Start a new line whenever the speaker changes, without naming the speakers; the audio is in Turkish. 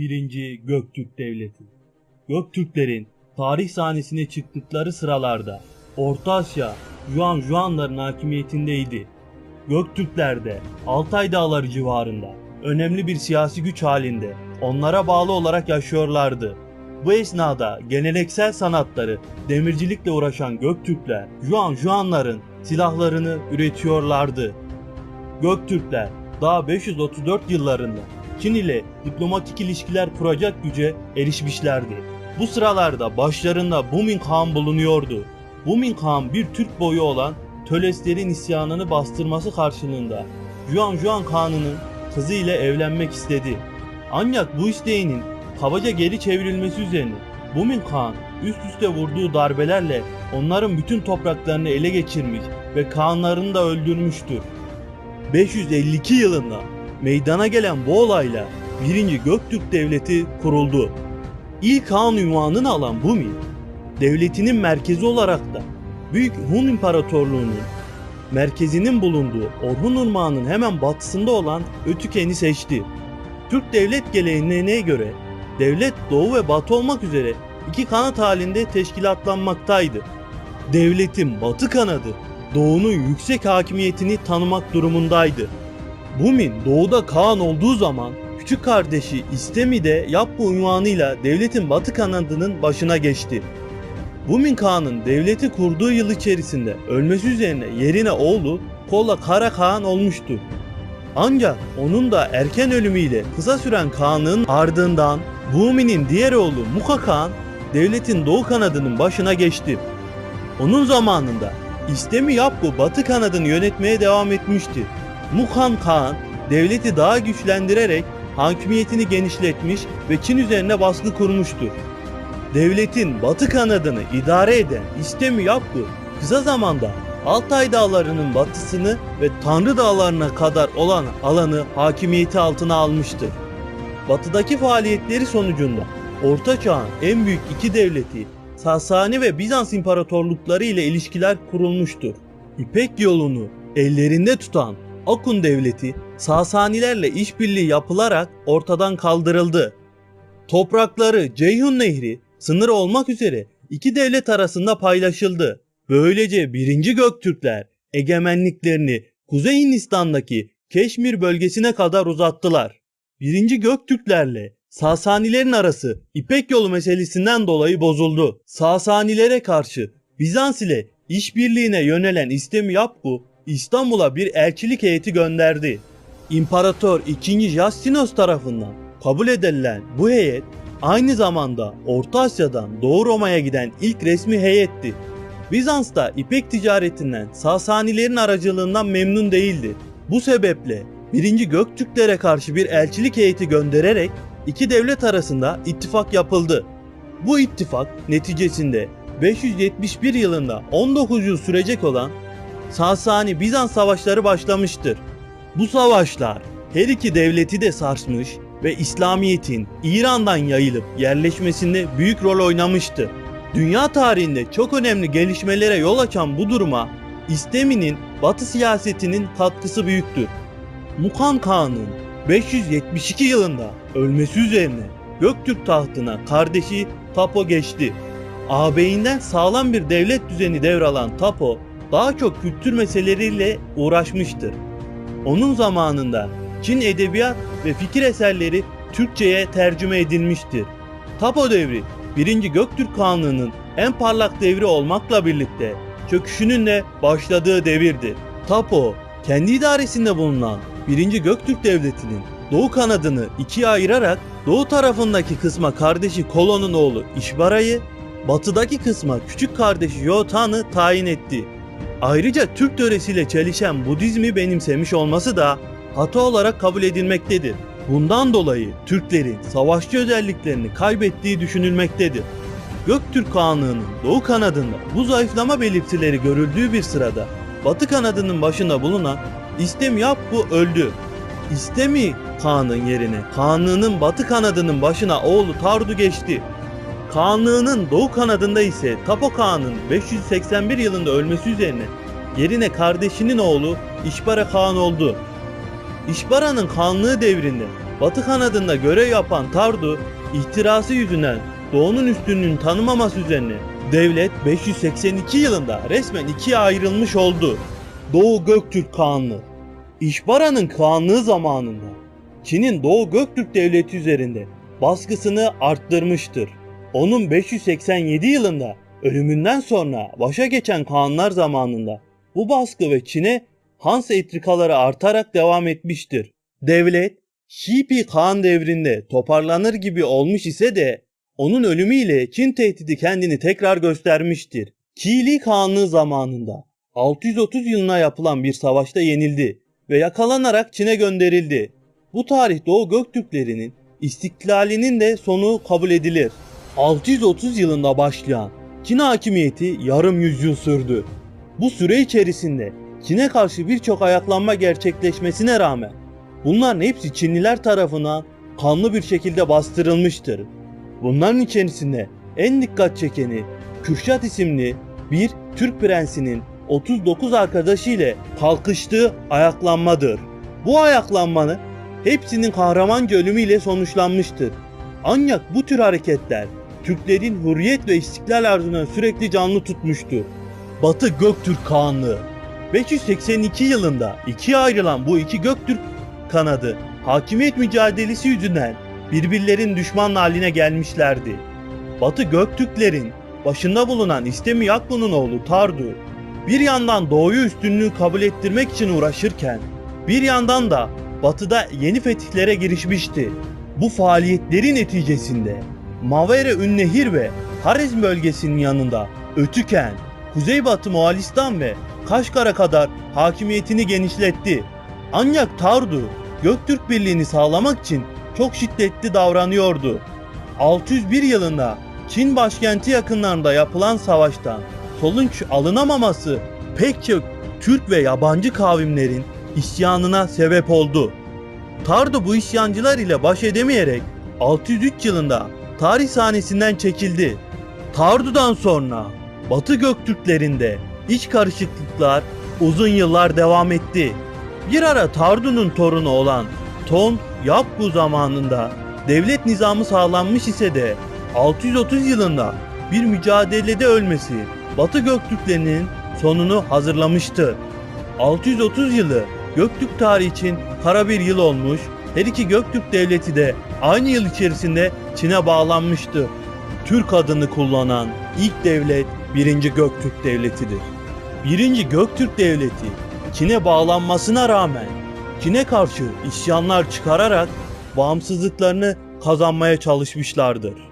1. Göktürk Devleti Göktürklerin tarih sahnesine çıktıkları sıralarda Orta Asya Yuan Juanların hakimiyetindeydi. Göktürkler de Altay Dağları civarında önemli bir siyasi güç halinde onlara bağlı olarak yaşıyorlardı. Bu esnada geleneksel sanatları demircilikle uğraşan Göktürkler Yuan Juanların silahlarını üretiyorlardı. Göktürkler daha 534 yıllarında Çin ile diplomatik ilişkiler kuracak güce erişmişlerdi. Bu sıralarda başlarında Buming Han bulunuyordu. Buming Han bir Türk boyu olan Töleslerin isyanını bastırması karşılığında Yuan Juan Kanı'nın kızı ile evlenmek istedi. Ancak bu isteğinin kabaca geri çevrilmesi üzerine Buming Han üst üste vurduğu darbelerle onların bütün topraklarını ele geçirmiş ve Kaanlarını da öldürmüştür. 552 yılında meydana gelen bu olayla 1. Göktürk Devleti kuruldu. İlk Han ünvanını alan Bumi, devletinin merkezi olarak da Büyük Hun İmparatorluğu'nun merkezinin bulunduğu Orhun Irmağı'nın hemen batısında olan Ötüken'i seçti. Türk devlet geleneğine göre devlet doğu ve batı olmak üzere iki kanat halinde teşkilatlanmaktaydı. Devletin batı kanadı doğunun yüksek hakimiyetini tanımak durumundaydı. Bumin doğuda Kaan olduğu zaman küçük kardeşi İstemi de Yapbu unvanıyla devletin batı kanadının başına geçti. Bumin Kağan'ın devleti kurduğu yıl içerisinde ölmesi üzerine yerine oğlu Kolla Kara Kağan olmuştu. Ancak onun da erken ölümüyle kısa süren Kağan'ın ardından Bumi'nin diğer oğlu Muka Kağan devletin doğu kanadının başına geçti. Onun zamanında İstemi Yapgu batı kanadını yönetmeye devam etmişti. Mukhan Kağan devleti daha güçlendirerek hakimiyetini genişletmiş ve Çin üzerine baskı kurmuştur. Devletin batı kanadını idare eden İstemi Yapgu kısa zamanda Altay dağlarının batısını ve Tanrı dağlarına kadar olan alanı hakimiyeti altına almıştır. Batıdaki faaliyetleri sonucunda Orta Çağ'ın en büyük iki devleti Sasani ve Bizans imparatorlukları ile ilişkiler kurulmuştur. İpek yolunu ellerinde tutan Akun devleti Sasanilerle işbirliği yapılarak ortadan kaldırıldı. Toprakları Ceyhun Nehri sınırı olmak üzere iki devlet arasında paylaşıldı. Böylece 1. Göktürkler egemenliklerini Kuzey Hindistan'daki Keşmir bölgesine kadar uzattılar. 1. Göktürklerle Sasanilerin arası İpek yolu meselesinden dolayı bozuldu. Sasanilere karşı Bizans ile işbirliğine yönelen İstemi Yapgu İstanbul'a bir elçilik heyeti gönderdi. İmparator II. Justinos tarafından kabul edilen bu heyet aynı zamanda Orta Asya'dan Doğu Roma'ya giden ilk resmi heyetti. Bizans da İpek ticaretinden Sasanilerin aracılığından memnun değildi. Bu sebeple 1. Göktürklere karşı bir elçilik heyeti göndererek iki devlet arasında ittifak yapıldı. Bu ittifak neticesinde 571 yılında 19 yıl sürecek olan Sasani-Bizans savaşları başlamıştır. Bu savaşlar her iki devleti de sarsmış ve İslamiyet'in İran'dan yayılıp yerleşmesinde büyük rol oynamıştı. Dünya tarihinde çok önemli gelişmelere yol açan bu duruma İstemi'nin Batı siyasetinin katkısı büyüktür. Mukan Kağan'ın 572 yılında ölmesi üzerine Göktürk tahtına kardeşi Tapo geçti. Ağabeyinden sağlam bir devlet düzeni devralan Tapo daha çok kültür meseleleriyle uğraşmıştır. Onun zamanında Çin edebiyat ve fikir eserleri Türkçe'ye tercüme edilmiştir. Tapo devri 1. Göktürk Kanlığı'nın en parlak devri olmakla birlikte çöküşünün de başladığı devirdir. Tapo kendi idaresinde bulunan 1. Göktürk Devleti'nin doğu kanadını ikiye ayırarak doğu tarafındaki kısma kardeşi Kolon'un oğlu İşbara'yı, batıdaki kısma küçük kardeşi Yotan'ı tayin etti. Ayrıca Türk töresiyle çelişen Budizmi benimsemiş olması da hata olarak kabul edilmektedir. Bundan dolayı Türklerin savaşçı özelliklerini kaybettiği düşünülmektedir. Göktürk Kağanlığı'nın doğu kanadında bu zayıflama belirtileri görüldüğü bir sırada batı kanadının başında bulunan İstem Yapgu öldü. İstemi Kağan'ın yerine Kağanlığı'nın batı kanadının başına oğlu Tardu geçti. Kağanlığı'nın doğu kanadında ise Tapo Kağan'ın 581 yılında ölmesi üzerine yerine kardeşinin oğlu İşbara Kağan oldu. İşbara'nın kanlığı devrinde Batı kanadında görev yapan Tardu, ihtirası yüzünden Doğu'nun üstünlüğünü tanımaması üzerine devlet 582 yılında resmen ikiye ayrılmış oldu. Doğu Göktürk Kağanlığı İşbara'nın kağanlığı zamanında Çin'in Doğu Göktürk Devleti üzerinde baskısını arttırmıştır. Onun 587 yılında ölümünden sonra başa geçen Kağanlar zamanında bu baskı ve Çin'e Hans entrikaları artarak devam etmiştir. Devlet Şipi Kağan devrinde toparlanır gibi olmuş ise de onun ölümüyle Çin tehdidi kendini tekrar göstermiştir. Kili Kağanlığı zamanında 630 yılına yapılan bir savaşta yenildi ve yakalanarak Çin'e gönderildi. Bu tarih Doğu Göktürklerinin istiklalinin de sonu kabul edilir. 630 yılında başlayan Çin hakimiyeti yarım yüzyıl sürdü. Bu süre içerisinde Çin'e karşı birçok ayaklanma gerçekleşmesine rağmen bunların hepsi Çinliler tarafından kanlı bir şekilde bastırılmıştır. Bunların içerisinde en dikkat çekeni Kürşat isimli bir Türk prensinin 39 arkadaşı ile kalkıştığı ayaklanmadır. Bu ayaklanmanın hepsinin kahramanca ölümüyle sonuçlanmıştır. Ancak bu tür hareketler Türklerin hürriyet ve istiklal arzunu sürekli canlı tutmuştur. Batı Göktürk Kağanlığı 582 yılında ikiye ayrılan bu iki Göktürk kanadı hakimiyet mücadelesi yüzünden birbirlerin düşman haline gelmişlerdi. Batı Göktürklerin başında bulunan İstemi Yaklu'nun oğlu Tardu bir yandan doğuyu üstünlüğü kabul ettirmek için uğraşırken bir yandan da batıda yeni fetihlere girişmişti. Bu faaliyetlerin neticesinde Mavere Ünnehir ve Harizm bölgesinin yanında Ötüken, Kuzeybatı Moğolistan ve Kaşgar'a kadar hakimiyetini genişletti. Ancak Tardu Göktürk Birliği'ni sağlamak için çok şiddetli davranıyordu. 601 yılında Çin başkenti yakınlarında yapılan savaştan sonuç alınamaması pek çok Türk ve yabancı kavimlerin isyanına sebep oldu. Tardu bu isyancılar ile baş edemeyerek 603 yılında tarih sahnesinden çekildi. Tardu'dan sonra Batı Göktürklerinde iç karışıklıklar uzun yıllar devam etti. Bir ara Tardu'nun torunu olan Ton Yapgu zamanında devlet nizamı sağlanmış ise de 630 yılında bir mücadelede ölmesi Batı Göktürklerinin sonunu hazırlamıştı. 630 yılı Göktürk tarihi için kara bir yıl olmuş, her iki Göktürk devleti de aynı yıl içerisinde Çin'e bağlanmıştı. Türk adını kullanan ilk devlet 1. Göktürk Devleti'dir. 1. Göktürk Devleti Çin'e bağlanmasına rağmen Çin'e karşı isyanlar çıkararak bağımsızlıklarını kazanmaya çalışmışlardır.